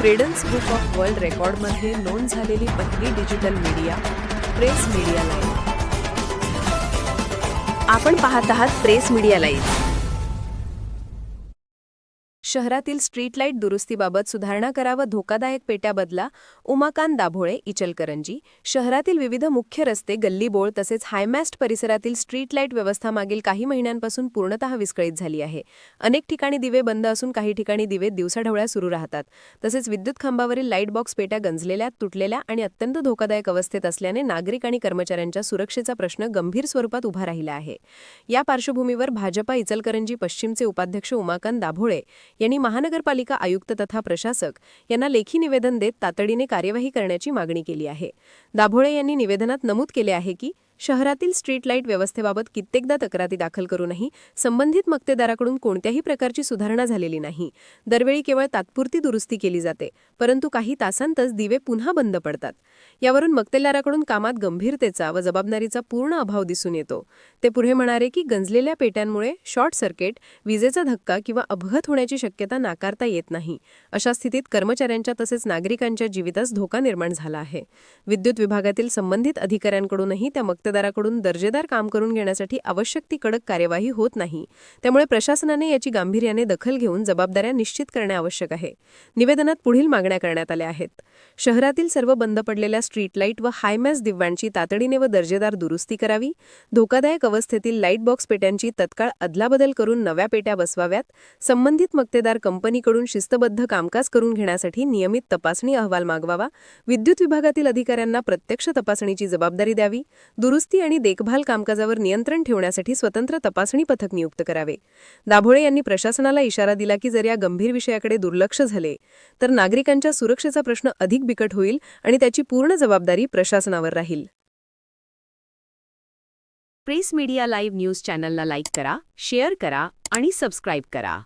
Credence book of world रेकॉर्डमध्ये नोंद झालेली पहिली digital media press media live आपण पाहत आहात प्रेस मीडिया लाईव्ह शहरातील स्ट्रीट लाइट दुरुस्तीबाबत सुधारणा करा व धोकादायक पेट्या बदला उमाकांत दाभोळे इचलकरंजी. शहरातील विविध मुख्य रस्ते गल्लीबोळ तसेच हायमॅस्ट परिसरातील स्ट्रीट लाइट व्यवस्था मागील काही महिन्यांपासून पूर्णतः विस्कळीत झाली आहे. अनेक ठिकाणी दिवे बंद असून काही ठिकाणी दिवे दिवसाढवळ्या सुरू राहतात. तसेच विद्युत खांबावरील लाइट बॉक्स पेट्या गंजलेल्या तुटलेल्या आणि अत्यंत धोकादायक अवस्थेत असल्याने नागरिक आणि कर्मचाऱ्यांच्या सुरक्षेचा प्रश्न गंभीर स्वरूपात उभा राहिला आहे. या पार्श्वभूमीवर भाजपा इचलकरंजी पश्चिमचे उपाध्यक्ष उमाकांत दाभोळे यांनी महानगरपालिका आयुक्त तथा प्रशासक यांना लेखी निवेदन देत तातडीने कार्यवाही करण्याची मागणी केली आहे. दाभोळे यांनी निवेदनात नमूद केले आहे की शहरातील स्ट्रीट लाइट व्यवस्थेबाबत कित्येकदा तक्रारी दाखल करूनही संबंधित मक्तेदाराकडून कोणत्याही प्रकारची सुधारणा झालेली नाही. दरवेळी केवळ तात्पुरती दुरुस्ती केली जाते परंतु काही तासांतच दिवे पुन्हा बंद पडतात. यावरून मक्तेदाराकडून कामात गंभीरतेचा व जबाबदारीचा पूर्ण अभाव दिसून येतो. ते पुढे म्हणाले की गंजलेल्या पेट्यांमुळे शॉर्ट सर्किट विजेचा धक्का किंवा अपघात होण्याची शक्यता नाकारता येत नाही. अशा स्थितीत कर्मचाऱ्यांच्या तसेच नागरिकांच्या जीवितास धोका निर्माण झाला आहे. विद्युत विभागातील संबंधित अधिकाऱ्यांकडूनही त्या मक्तेदाराकडून दर्जेदार काम करून घेण्यासाठी आवश्यक ती कडक कार्यवाही होत नाही. त्यामुळे प्रशासनाने याची गांभीर्याने दखल घेऊन जबाबदाऱ्या निश्चित करणे आवश्यक आहे. निवेदनात पुढील मागण्या करण्यात आल्या आहेत. शहरातील सर्व बंद पडलेल्या स्ट्रीट लाइट व हायमॅस दिव्यांची तातडीने व दर्जेदार दुरुस्ती करावी धोकादायक अवस्थेतील लाइट बॉक्स पेट्यांची तत्काळ अदलाबदल करून नव्या पेट्या बसवाव्यात संबंधित मक्तेदार कंपनीकडून शिस्तबद्ध कामकाज करून घेण्यासाठी नियमित तपासणी अहवाल मागवावा विद्युत विभागातील अधिकाऱ्यांना प्रत्यक्ष तपासणीची जबाबदारी द्यावी दुरुस्ती आणि देखभाल कामकाजावर नियंत्रण ठेवण्यासाठी स्वतंत्र तपासणी पथक नियुक्त करावे. दाभोळे यांनी प्रशासनाला इशारा दिला की जर या गंभीर विषयाकडे दुर्लक्ष झाले तर नागरिकांच्या सुरक्षेचा प्रश्न अधिक बिकट होईल आणि त्याची पूर्ण जबाबदारी प्रशासनावर राहील. प्रेस मीडिया लाईव्ह न्यूज चॅनलला लाईक करा शेअर करा आणि सबस्क्राईब करा.